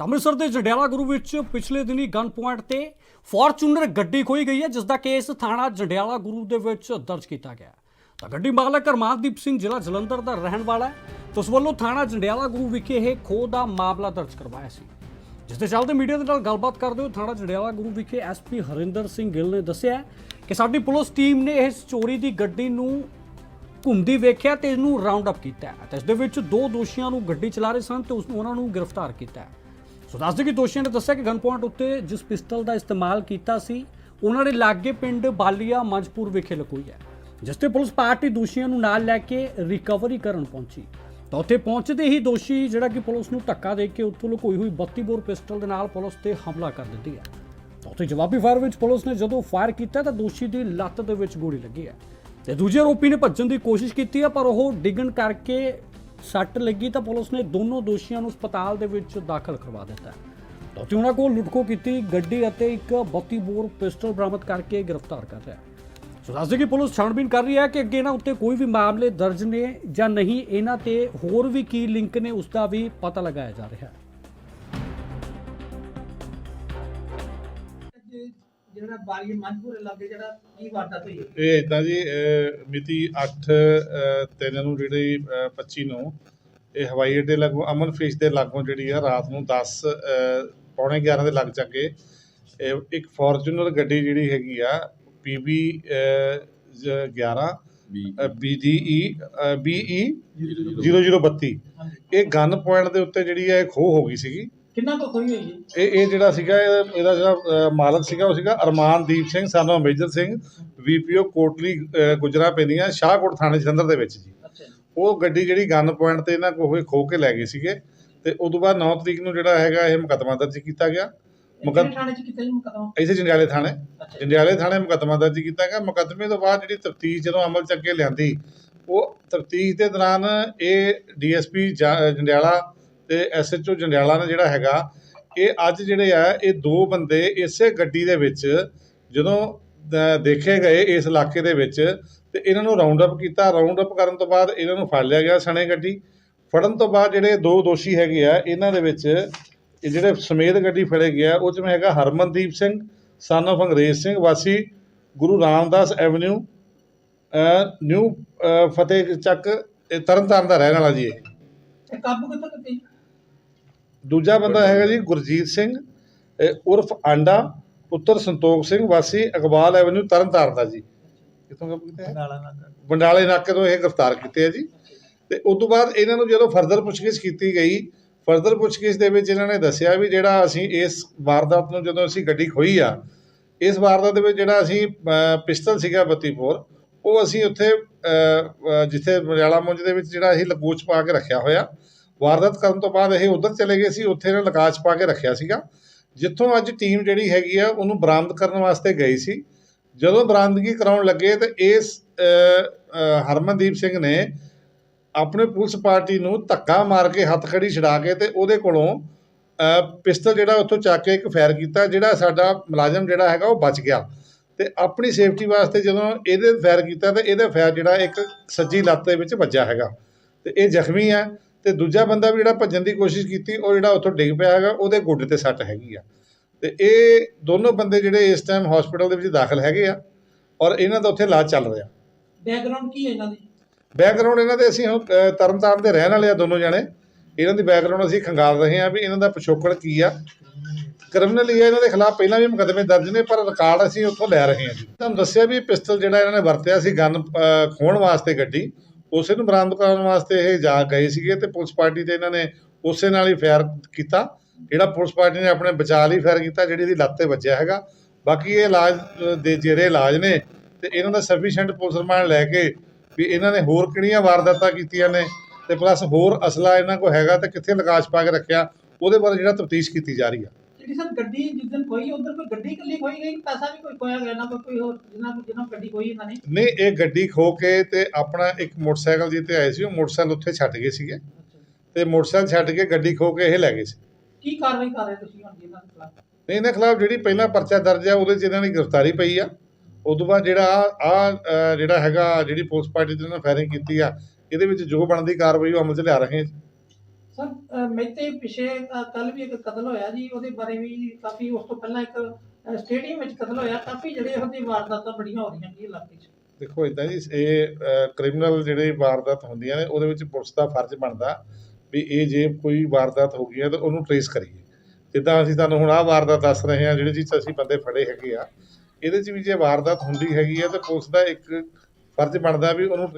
ਅੰਮ੍ਰਿਤਸਰ ਦੇ ਜੰਡਿਆਲਾ ਗੁਰੂ ਵਿੱਚ ਪਿਛਲੇ ਦਿਨੀ ਗਨ ਪੁਆਇੰਟ ਤੇ ਫੋਰਚੂਨਰ ਗੱਡੀ ਖੋਈ ਗਈ ਹੈ ਜਿਸ ਦਾ ਕੇਸ ਥਾਣਾ ਜੰਡਿਆਲਾ ਗੁਰੂ ਦੇ ਵਿੱਚ ਦਰਜ ਕੀਤਾ ਗਿਆ ਤਾਂ ਗੱਡੀ ਮਾਲਕ ਹਰਮਾਨਦੀਪ ਸਿੰਘ ਜ਼ਿਲ੍ਹਾ ਜਲੰਧਰ ਦਾ ਰਹਿਣ ਵਾਲਾ ਹੈ। ਉਸ ਵੱਲੋਂ ਥਾਣਾ ਜੰਡਿਆਲਾ ਗੁਰੂ ਵਿਖੇ ਇਹ ਖੋਹ ਦਾ ਮਾਮਲਾ ਦਰਜ ਕਰਵਾਇਆ ਸੀ। ਜਿਸ ਦੇ ਚੱਲਦੇ ਮੀਡੀਆ ਦੇ ਨਾਲ ਗੱਲਬਾਤ ਕਰਦੇ ਹੋਏ ਥਾਣਾ ਜੰਡਿਆਲਾ ਗੁਰੂ ਵਿਖੇ ਐਸਪੀ ਹਰਿੰਦਰ ਸਿੰਘ ਗਿੱਲ ਨੇ ਦੱਸਿਆ ਕਿ ਸਾਡੀ ਪੁਲਿਸ ਟੀਮ ਨੇ ਇਸ ਚੋਰੀ ਦੀ ਗੱਡੀ ਨੂੰ ਘੁੰਮਦੀ ਵੇਖਿਆ ਤੇ ਇਹਨੂੰ ਰਾਉਂਡ ਅਪ ਕੀਤਾ ਹੈ ਤੇ ਇਸ ਦੇ ਵਿੱਚ ਦੋ ਦੋਸ਼ੀਆਂ ਨੂੰ ਗੱਡੀ ਚਲਾ ਰਹੇ ਸਨ ਤੇ ਉਸ ਨੂੰ ਉਹਨਾਂ ਨੂੰ ਗ੍ਰਿਫਤਾਰ ਕੀਤਾ ਹੈ। ਸੋ ਦੱਸਦੇ ਕਿ ਦੋਸ਼ੀਆਂ ਨੇ ਦੱਸਿਆ ਕਿ ਗਨ ਪੁਆਇੰਟ ਉੱਤੇ ਜਿਸ ਪਿਸਟਲ ਦਾ ਇਸਤੇਮਾਲ ਕੀਤਾ ਸੀ, ਉਹਨਾਂ ਨੇ ਲਾਗੇ ਪਿੰਡ ਬਾਲੀਆ ਮੰਜਪੁਰ ਵਿਖੇ ਲਕੋਈ ਹੈ, ਜਿਸ ਤੇ ਪੁਲਿਸ ਪਾਰਟੀ ਦੋਸ਼ੀਆਂ ਨੂੰ ਨਾਲ ਲੈ ਕੇ ਰਿਕਵਰੀ ਕਰਨ ਪਹੁੰਚੀ। ਤਾਂ ਉੱਥੇ ਪਹੁੰਚਦੇ ਹੀ ਦੋਸ਼ੀ ਜਿਹੜਾ ਕਿ ਪੁਲਿਸ ਨੂੰ ਧੱਕਾ ਦੇ ਕੇ ਉੱਥੋਂ ਲੁਕੋਈ ਹੋਈ 32 ਬੋਰ ਪਿਸਟਲ ਦੇ ਨਾਲ ਪੁਲਿਸ ਤੇ ਹਮਲਾ ਕਰ ਦਿੰਦੀ ਹੈ। ਤਾਂ ਉੱਥੇ ਜਵਾਬੀ ਫਾਇਰ ਵਿੱਚ ਪੁਲਿਸ ਨੇ ਜਦੋਂ ਫਾਇਰ ਕੀਤਾ ਤਾਂ ਦੋਸ਼ੀ ਦੀ ਲੱਤ ਦੇ ਵਿੱਚ ਗੋਲੀ ਲੱਗੀ ਹੈ ਤੇ ਦੂਜੇ ਆਰੋਪੀ ਨੇ ਭੱਜਣ ਦੀ ਕੋਸ਼ਿਸ਼ ਕੀਤੀ ਹੈ, ਪਰ ਉਹ ਡਿੱਗਣ ਕਰਕੇ ਸੱਟ ਲੱਗੀ ਤਾਂ ਪੁਲਿਸ ਨੇ ਦੋਨੋਂ ਦੋਸ਼ੀਆਂ ਨੂੰ ਹਸਪਤਾਲ ਦੇ ਵਿੱਚ ਦਾਖਲ ਕਰਵਾ ਦਿੱਤਾ। ਹੈ ਉੱਥੇ ਉਹਨਾਂ ਕੋਲ ਲੁੱਟਖੋ ਕੀਤੀ, ਗੱਡੀ ਅਤੇ ਇੱਕ 32 ਬੋਰ ਪਿਸਟਲ ਬਰਾਮਦ ਕਰਕੇ ਗ੍ਰਿਫਤਾਰ ਕਰ ਰਿਹਾ ਸੋ ਦੱਸਦੇ ਕਿ ਪੁਲਿਸ ਛਾਣਬੀਨ ਕਰ ਰਹੀ ਹੈ ਕਿ ਅੱਗੇ ਇਹਨਾਂ ਉੱਤੇ ਕੋਈ ਵੀ ਮਾਮਲੇ ਦਰਜ ਨੇ ਜਾਂ ਨਹੀਂ, ਇਹਨਾਂ ਤੇ ਹੋਰ ਵੀ ਕੀ ਲਿੰਕ ਨੇ, ਉਸ ਦਾ ਵੀ ਪਤਾ ਲਗਾਇਆ ਜਾ ਰਿਹਾ ਹੈ। ਜਿਹੜਾ ਬਾਰੀ ਮਨਪੁਰ ਇਲਾਕੇ ਜਿਹੜਾ ਕੀ ਵਾਰਦਾਤ ਹੋਈ ਇਹ ਇਦਾਂ ਜੀ ਮਿਤੀ 8 ਤਿੰਨ ਨੂੰ ਜਿਹੜੀ ਅਹ 25 ਨੂੰ ਇਹ ਹਵਾਈ ਅੱਡੇ ਲਾਗੋਂ ਅਮਨ ਫਿਸ਼ ਦੇ ਲਾਗੋਂ ਜਿਹੜੀ ਆ ਰਾਤ ਨੂੰ 10 ਅਹ ਪੌਣੇ 11 ਦੇ ਲੱਗ ਚੱਕੇ ਇਹ ਇੱਕ ਫੋਰਚੂਨਰ ਗੱਡੀ ਜਿਹੜੀ ਹੈਗੀ ਆ PB 11 BDE BE 0032 ਇਹ ਗਨ ਪੁਆਇੰਟ ਦੇ ਉੱਤੇ ਜਿਹੜੀ ਹੈ ਖੋਹ ਹੋ ਗਈ ਸੀਗੀ। ਕਿੰਨਾ ਕੁ ਖੋਈ ਹੋਈ ਹੈ? ਇਹ ਇਹ ਜਿਹੜਾ ਸੀਗਾ ਇਹ- ਇਹਦਾ ਜਿਹੜਾ ਮਾਲਕ ਸੀਗਾ ਉਹ ਸੀਗਾ ਅਰਮਾਨਦੀਪ ਸਿੰਘ ਸਾਨੂੰ ਮੇਜਰ ਸਿੰਘ ਵੀਪੀਓ ਕੋਟਲੀ ਗੁਜਰਾ ਪੈਂਦੀਆਂ ਸ਼ਾਹਕੋਟ ਥਾਣੇ ਜਲੰਧਰ ਦੇ ਵਿੱਚ ਜੀ। ਅੱਛਾ ਜੀ। ਉਹ ਗੱਡੀ ਜਿਹੜੀ ਗਨ ਪੁਆਇੰਟ ਤੇ ਇਹਨਾਂ ਕੋਲ ਖੋ ਕੇ ਲੈ ਗਏ ਸੀਗੇ। ਤੇ ਉਦੋਂ ਬਾਅਦ 9 ਤਰੀਕ ਨੂੰ ਜਿਹੜਾ ਹੈਗਾ ਇਹ ਮੁਕੱਦਮਾ ਦਰਜ ਕੀਤਾ ਗਿਆ। ਇਹ ਮੁਕੱਦ- ਕਿਹੜੇ ਥਾਣੇ ਚ ਕੀਤਾ ਜੀ ਮੁਕਦਮਾ? ਇਸੇ ਜੰਡਿਆਲੇ ਥਾਣੇ। ਅੱਛਾ ਜੀ। ਜੰਡਿਆਲੇ ਥਾਣੇ ਮੁਕੱਦਮਾ ਦਰਜ ਕੀਤਾ ਗਿਆ। ਮੁਕੱਦਮੇ ਤੋਂ ਬਾਅਦ ਜਿਹੜੀ ਤਫਤੀਸ਼ ਜਦੋਂ ਅਮਲ ਚ ਅੱਗੇ ਲਿਆਂਦੀ ਉਹ ਤਫਤੀਸ਼ ਦੇ ਦੌਰਾਨ ਇਹ ਡੀਐਸਪੀ ਜੰਡਿਆਲਾ ਤੇ ਐਸਐਚਓ ਜੰਡਿਆਲਾ ਨੇ ਜਿਹੜਾ ਹੈਗਾ, ਇਹ ਅੱਜ ਜਿਹੜੇ ਆ, ਇਹ ਦੋ ਬੰਦੇ ਇਸੇ ਗੱਡੀ ਦੇ ਵਿੱਚ ਜਦੋਂ ਦੇਖੇ ਗਏ ਇਸ ਇਲਾਕੇ ਦੇ ਵਿੱਚ, ਤੇ ਇਹਨਾਂ ਨੂੰ ਰਾਉਂਡ ਅਪ ਕੀਤਾ। ਰਾਉਂਡ ਅਪ ਕਰਨ ਤੋਂ ਬਾਅਦ ਇਹਨਾਂ ਨੂੰ ਫੜ ਲਿਆ ਗਿਆ ਸਣੇ ਗੱਡੀ। ਫੜਨ ਤੋਂ ਬਾਅਦ ਜਿਹੜੇ ਦੋ ਦੋਸ਼ੀ ਹੈਗੇ ਆ, ਇਹਨਾਂ ਦੇ ਵਿੱਚ ਇਹ ਜਿਹੜੇ ਸਮੇਤ ਗੱਡੀ ਫੜੇ ਗਿਆ ਉਹ 'ਚ ਮੈਂ ਹੈਗਾ ਹਰਮਨਦੀਪ ਸਿੰਘ ਸਨ of ਅੰਗਰੇਜ਼ ਸਿੰਘ ਵਾਸੀ, ਗੁਰੂ ਰਾਮਦਾਸ ਐਵਨਿਊ ਨਿਊ ਫਤਿਹ ਚੱਕ, ਇਹ ਤਰਨਤਾਰਨ ਦਾ ਰਹਿਣ ਵਾਲਾ ਜੀ ਇਹ। ਕਾਬੂ ਕਿੱਥੋਂ ਕੀਤਾ? ਜੀ ਦੂਜਾ ਬੰਦਾ ਹੈਗਾ ਜੀ ਗੁਰਜੀਤ ਸਿੰਘ ਉਰਫ ਆਂਡਾ ਪੁੱਤਰ ਸੰਤੋਖ ਸਿੰਘ ਵਾਸੀ ਇਕਬਾਲ ਐਵਨਿਊ ਤਰਨਤਾਰਨ ਦਾ ਜੀ। ਕਿੱਥੋਂ ਕਾਬੂ ਕੀਤਾ ਹੈ ਬੰਡਾਲੇ ਨਾਕੇ ਤੋਂ। ਇਹ ਗ੍ਰਿਫਤਾਰ ਕੀਤੇ ਆ ਜੀ। ਤੇ ਉਸ ਤੋਂ ਬਾਅਦ ਇਹਨਾਂ ਨੂੰ ਜਦੋਂ ਫਰਦਰ ਪੁੱਛਗਿੱਛ ਕੀਤੀ ਗਈ ਫਰਦਰ ਪੁੱਛਗਿੱਛ ਦੇ ਵਿੱਚ ਇਹਨਾਂ ਨੇ ਦੱਸਿਆ ਵੀ ਜਿਹੜਾ ਅਸੀਂ ਇਸ ਵਾਰਦਾਤ ਨੂੰ ਜਦੋਂ ਅਸੀਂ ਗੱਡੀ ਖੋਈ ਆ ਇਸ ਵਾਰਦਾਤ ਦੇ ਵਿੱਚ ਜਿਹੜਾ ਅਸੀਂ ਪਿਸਤਲ ਸੀਗਾ 32 ਬੋਰ ਉਹ ਅਸੀਂ ਉੱਥੇ ਜਿੱਥੇ ਮਰਿਆਲਾ ਮੁੰਜ ਦੇ ਵਿੱਚ ਜਿਹੜਾ ਅਸੀਂ ਲਕੋਚ ਪਾ ਕੇ ਰੱਖਿਆ ਹੋਇਆ ਵਾਰਦਾਤ ਕਰਨ ਤੋਂ ਬਾਅਦ ਇਹ ਉਧਰ ਚਲੇ ਗਏ ਸੀ, ਉੱਥੇ ਇਹਨਾਂ ਲਕਾਚ ਪਾ ਕੇ ਰੱਖਿਆ ਸੀਗਾ। ਜਿੱਥੋਂ ਅੱਜ ਟੀਮ ਜਿਹੜੀ ਹੈਗੀ ਆ, ਉਹਨੂੰ ਬਰਾਮਦ ਕਰਨ ਵਾਸਤੇ ਗਈ ਸੀ। ਜਦੋਂ ਬਰਾਮਦਗੀ ਕਰਾਉਣ ਲੱਗੇ ਤੇ ਇਸ ਹਰਮਨਦੀਪ ਸਿੰਘ ਨੇ ਆਪਣੇ ਪੁਲਿਸ ਪਾਰਟੀ ਨੂੰ ਧੱਕਾ ਮਾਰ ਕੇ ਹੱਥ ਖੜੀ ਛਡਾ ਕੇ ਤੇ ਉਹਦੇ ਕੋਲੋਂ ਪਿਸਤਲ ਜਿਹੜਾ ਉੱਥੋਂ ਚੱਕ ਕੇ ਇੱਕ ਫਾਇਰ ਕੀਤਾ, ਜਿਹੜਾ ਸਾਡਾ ਮੁਲਾਜ਼ਮ ਜਿਹੜਾ ਹੈਗਾ ਉਹ ਬਚ ਗਿਆ। ਤੇ ਆਪਣੀ ਸੇਫਟੀ ਵਾਸਤੇ ਜਦੋਂ ਇਹਦੇ ਫਾਇਰ ਕੀਤਾ ਤੇ ਇਹਦਾ ਫਾਇਰ ਜਿਹੜਾ ਇੱਕ ਸੱਜੀ ਲੱਤ ਦੇ ਵਿੱਚ ਵੱਜਾ ਹੈਗਾ। ਤੇ ਇਹ ਜ਼ਖਮੀ ਹੈ। ਤੇ ਦੂਜਾ ਬੰਦਾ ਵੀ ਜਿਹੜਾ ਭੱਜਣ ਦੀ ਕੋਸ਼ਿਸ਼ ਕੀਤੀ ਉਹ ਜਿਹੜਾ ਉੱਥੋਂ ਡਿੱਗ ਪਿਆ ਹੈਗਾ ਉਹਦੇ ਗੋਡੇ ਤੇ ਸੱਟ ਹੈਗੀ ਆ। ਤੇ ਇਹ ਦੋਨੋਂ ਬੰਦੇ ਜਿਹੜੇ ਇਸ ਟਾਈਮ ਹਸਪੀਟਲ ਦੇ ਵਿੱਚ ਦਾਖਲ ਹੈਗੇ ਆ ਔਰ ਇਹਨਾਂ ਦਾ ਉੱਥੇ ਇਲਾਜ ਚੱਲ ਰਿਹਾ। ਬੈਕਗ੍ਰਾਉਂਡ ਕੀ ਹੈ ਇਹਨਾਂ ਦੀ? ਬੈਕਗ੍ਰਾਉਂਡ ਇਹਨਾਂ ਦੇ ਅਸੀਂ ਤਰਨਤਾਰਨ ਦੇ ਰਹਿਣ ਵਾਲੇ ਆ ਦੋਨੋਂ ਜਣੇ। ਇਹਨਾਂ ਦੀ ਬੈਕਗ੍ਰਾਉਂਡ ਅਸੀਂ ਖੰਗਾਲ ਰਹੇ ਹਾਂ ਵੀ ਇਹਨਾਂ ਦਾ ਪਿਛੋਕੜ ਕੀ ਆ। ਕ੍ਰਿਮੀਨਲ ਹੈ ਇਹਨਾਂ ਦੇ ਖਿਲਾਫ ਪਹਿਲਾਂ ਵੀ ਮੁਕੱਦਮੇ ਦਰਜ ਨੇ ਪਰ ਰਿਕਾਰਡ ਅਸੀਂ ਉੱਥੋਂ ਲੈ ਰਹੇ ਹਾਂ ਜੀ। ਤੁਹਾਨੂੰ ਦੱਸਿਆ ਵੀ ਪਿਸਟਲ ਜਿਹੜਾ ਇਹਨਾਂ ਨੇ ਵਰਤਿਆ ਸੀ ਗਨ ਖੋਣ ਵਾਸਤੇ ਗੱਡੀ ਉਸੇ ਨੂੰ ਬਰਾਮਦ ਕਰਨ ਵਾਸਤੇ ਇਹ ਜਾ ਗਏ ਸੀਗੇ ਤੇ ਪੁਲਿਸ ਪਾਰਟੀ ਤੇ ਇਹਨਾਂ ਨੇ ਉਸੇ ਨਾਲ ਹੀ ਫਾਇਰ ਕੀਤਾ, ਜਿਹੜਾ ਪੁਲਿਸ ਪਾਰਟੀ ਨੇ ਆਪਣੇ ਬਚਾਅ ਲਈ ਫਾਇਰ ਕੀਤਾ, ਜਿਹੜੀ ਇਹਦੀ ਲੱਤ ਤੇ ਵੱਜਿਆ ਹੈਗਾ। ਬਾਕੀ ਇਹ ਇਲਾਜ, ਦੇ ਜਿਹੜੇ ਇਲਾਜ ਨੇ ਤੇ ਇਹਨਾਂ ਦਾ ਸਫੀਸ਼ੀਐਂਟ ਪੁਲਿਸ ਰਿਮਾਂਡ ਲੈ ਕੇ ਵੀ ਇਹਨਾਂ ਨੇ ਹੋਰ ਕਿਹੜੀਆਂ ਵਾਰਦਾਤਾਂ ਕੀਤੀਆਂ ਨੇ ਤੇ ਪਲੱਸ ਹੋਰ ਅਸਲਾ ਇਹਨਾਂ ਕੋਲ ਹੈਗਾ ਤੇ ਕਿੱਥੇ ਲਗਾਸ਼ ਪਾ ਕੇ ਰੱਖਿਆ, ਉਹਦੇ ਬਾਰੇ ਜਿਹੜਾ ਤਫਤੀਸ਼ ਕੀਤੀ ਜਾ ਰਹੀ ਆ। ਜਿਹੜੀ ਸਰ ਗੱਡੀ ਜਿਸ ਦਿਨ ਖੋਈ ਉਧਰ ਕੋਈ ਗੱਡੀ ਇਕੱਲੀ ਖੋਈ ਗਈ ਪੈਸਾ ਵੀ ਕੋਈ ਖੋਇਆ ਗਿਆ ਨਾ ਕੋਈ ਕੋਈ ਹੋਰ ਜਿਨ੍ਹਾਂ ਕੋਲ ਜਿਨ੍ਹਾਂ ਗੱਡੀ ਖੋਈ ਇਹਨਾਂ ਨੇ। ਨਹੀਂ ਇਹ ਗੱਡੀ ਖੋ ਕੇ ਤੇ ਆਪਣਾ ਇੱਕ ਮੋਟਰਸਾਈਕਲ ਜਿੱਤੇ ਆਏ ਸੀ ਉਹ ਮੋਟਰਸਾਈਕਲ ਉੱਥੇ ਛੱਡ ਗਏ ਸੀਗੇ। ਤੇ ਮੋਟਰਸਾਈਕਲ ਛੱਡ ਕੇ ਗੱਡੀ ਖੋ ਕੇ ਇਹ ਲੈ ਗਏ ਸੀ। ਕੀ ਕਾਰਵਾਈ ਕਰ ਰਹੇ ਤੁਸੀਂ ਹੁਣ ਜੀ ਇਹਨਾਂ ਦੇ ਖਿਲਾਫ? ਨਹੀਂ ਇਹਨਾਂ ਖਿਲਾਫ ਜਿਹੜੀ ਪਹਿਲਾ ਪਰਚਾ ਦਰਜ ਆ ਉਹਦੇ 'ਚ ਇਹਨਾਂ ਦੀ ਗ੍ਰਿਫਤਾਰੀ ਪਈ ਆ। ਤੋਂ ਬਾਅਦ ਜਿਹੜਾ ਆ ਜਿਹੜਾ ਹੈਗਾ ਜਿਹੜੀ ਪੁਲਿਸ ਪਾਰਟੀ ਦੇ ਨਾਲ ਫਾਇਰਿੰਗ ਕੀਤੀ ਆ ਇਹਦੇ ਵਿੱਚ ਜੋ ਬਣਦੀ ਕਾਰਵਾਈ ਉਹ ਅਮਲ 'ਚ ਲਿਆ ਰਹੇ ਹਾਂ ਸਰ ਅਹ ਪਿਛੇ ਕੱਲ ਵੀ ਇੱਕ ਕਤਲ ਹੋਇਆ ਜੀ, ਉਹਦੇ ਬਾਰੇ ਵੀ ਕਾਫੀ ਉਸ ਤੋਂ ਪਹਿਲਾਂ ਇੱਕ ਸਟੇਡੀਅਮ ਵਿੱਚ ਕਤਲ ਹੋਇਆ। ਕਾਫੀ ਜਿਹੜੇ ਇਹੋ ਵਾਰਦਾਤਾਂ ਬੜੀਆਂ ਹੋ ਰਹੀਆਂ ਜੀ ਇਲਾਕੇ 'ਚ। ਦੇਖੋ ਇਦਾਂ ਜੀ, ਇਹ ਕ੍ਰਿਮੀਨਲ ਜਿਹੜੇ ਵਾਰਦਾਤ ਹੁੰਦੀਆਂ ਨੇ, ਉਹਦੇ ਵਿੱਚ ਪੁਲਿਸ ਦਾ ਫਰਜ਼ ਬਣਦਾ ਵੀ ਇਹ ਜੇ ਕੋਈ ਵਾਰਦਾਤ ਹੋ ਗਈ ਹੈ ਤਾਂ ਉਹਨੂੰ ਟਰੇਸ ਕਰੀਏ। ਜਿੱਦਾਂ ਅਸੀਂ ਤੁਹਾਨੂੰ ਹੁਣ ਆਹ ਵਾਰਦਾਤ ਦੱਸ ਰਹੇ ਹਾਂ, ਜਿਹੜੇ ਜਿਸ ਅਸੀਂ ਬੰਦੇ ਫੜੇ ਹੈਗੇ ਆ, ਇਹਦੇ 'ਚ ਵੀ ਜੇ ਵਾਰਦਾਤ ਹੁੰਦੀ ਹੈਗੀ ਹੈ ਤਾਂ ਪੁਲਿਸ ਦਾ ਇੱਕ ਫਰਜ਼ ਬਣਦਾ ਵੀ ਉਹਨੂੰ